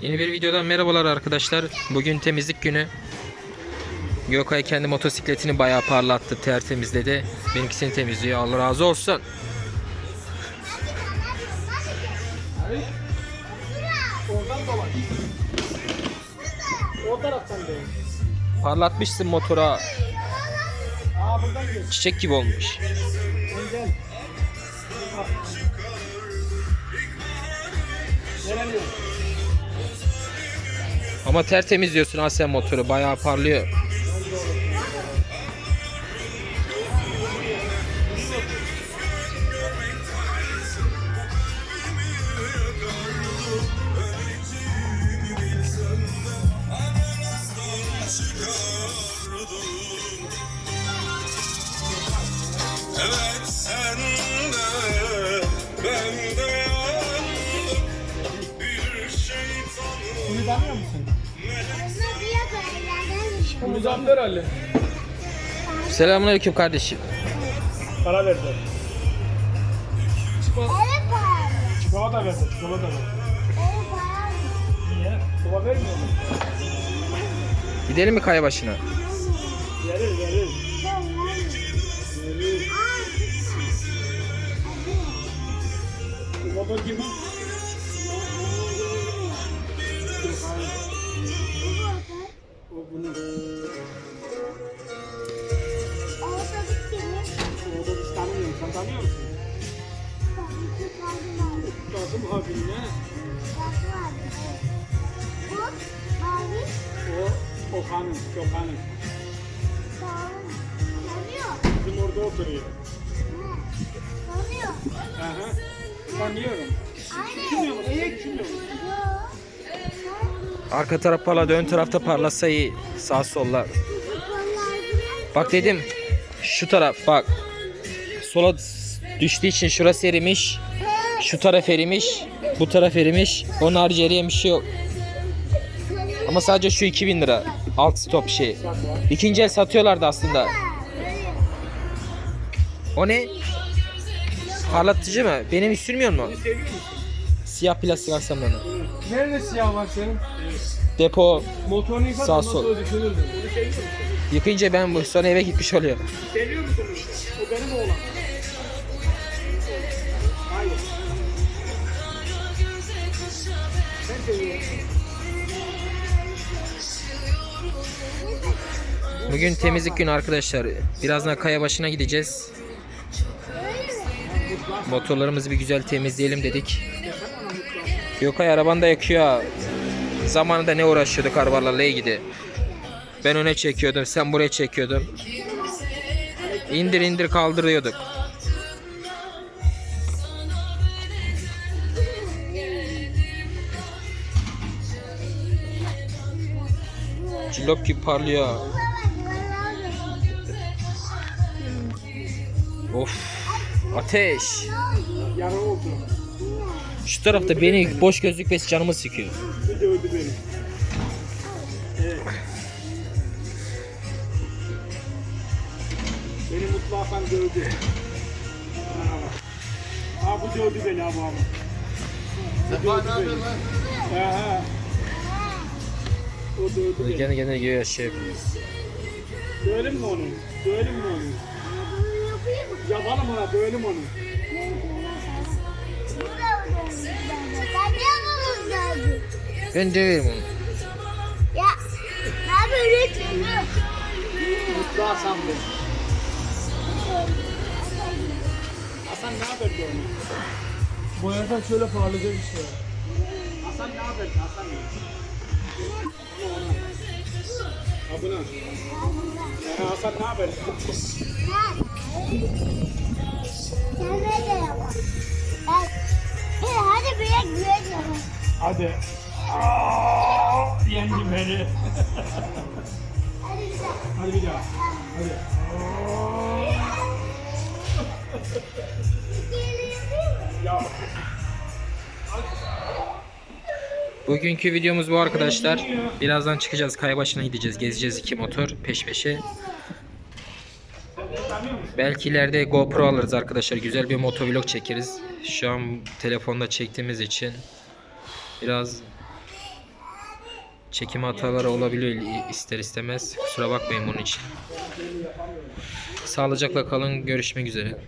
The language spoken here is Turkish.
Yeni bir videodan merhabalar arkadaşlar. Bugün temizlik günü. Gökay kendi motosikletini bayağı parlattı, tertemizledi. Benimkisini temizliyor. Allah razı olsun. Parlatmışsın motora. Çiçek gibi olmuş. Gelemiyorum. Ama tertemiz diyorsun ha sen motoru. Bayağı parlıyor. Muzaffer Ali. Selamünaleyküm kardeşim. Para verdi. Çikolata verdi. Çikolata verdi. Niye? Soba vermiyor mu? Gidelim mi kaya başına? Verir. Verir. Bu motor kimin? O bunun. O otobüs tanımıyorum. Sen tanıyor musun? Kasım abi ne? O Okan'ın. Okan'ın. Bizim orada oturuyor. Aha. Tanıyorum. Düşünmüyor musun? Düşünmüyor musun? Arka taraf parladı, ön tarafta parlasa iyi. Sağ sollar. Bak dedim şu taraf bak. Sola düştüğü için şurası erimiş. Şu taraf erimiş. Bu taraf erimiş. Onun harici eriyen bir şey yok. Ama sadece şu 2000 lira. Alt stop şey. İkinci el satıyorlardı aslında. O ne? Parlatıcı mı? Benim hiç sürmüyor mu? Siyah plastik aksamlarını. Nerede siyah var senin? Depo Motorunu yıkat Sağ, sol. yıkayınca ben bu sonra eve gitmiş oluyor. Seviyor musun? O benim oğlan. Hayır. Sen? Bugün temizlik günü arkadaşlar. Birazdan kaya başına gideceğiz. Motorlarımızı bir güzel temizleyelim dedik. Gökay araban da yakıyor. Zamanında ne uğraşıyorduk arabalarla iyi gidi. Ben öne çekiyordum, sen buraya çekiyordun. İndir indir kaldırıyorduk. Cillop gibi parlıyor. Of. Ateş. Yara oldu. Şu tarafta beni boş gözlük canımı sıkıyor. Beni. Evet. Beni mutlaka dövdü. Aa, bu dövdü beni abi abi. Bu dövdü beni. Aha. O dövdü beni. Kendi kendine göğe şey yapıyor. Dövelim mi onu? Dövelim mi onu? Yapalım ona, dövelim onu. Ben döverim onu. Ya, ne böyle Mutlu Hasan bu. Hasan ne haber onu? Boyadan şöyle parlayacak işte. Hasan ne haber? Hasan ne? Ona ona. Ha buna. Ee, Hasan ne haber? Yap. Hadi. Hadi. Aa, yendi beni. Hadi bir daha. Hadi. Ya Bugünkü videomuz bu arkadaşlar. Birazdan çıkacağız. Kaya başına gideceğiz. Gezeceğiz iki motor peş peşe. Belki ileride GoPro alırız arkadaşlar. Güzel bir motovlog çekeriz. Şu an telefonda çektiğimiz için biraz Çekim hataları olabiliyor ister istemez. Kusura bakmayın bunun için. Sağlıcakla kalın. Görüşmek üzere.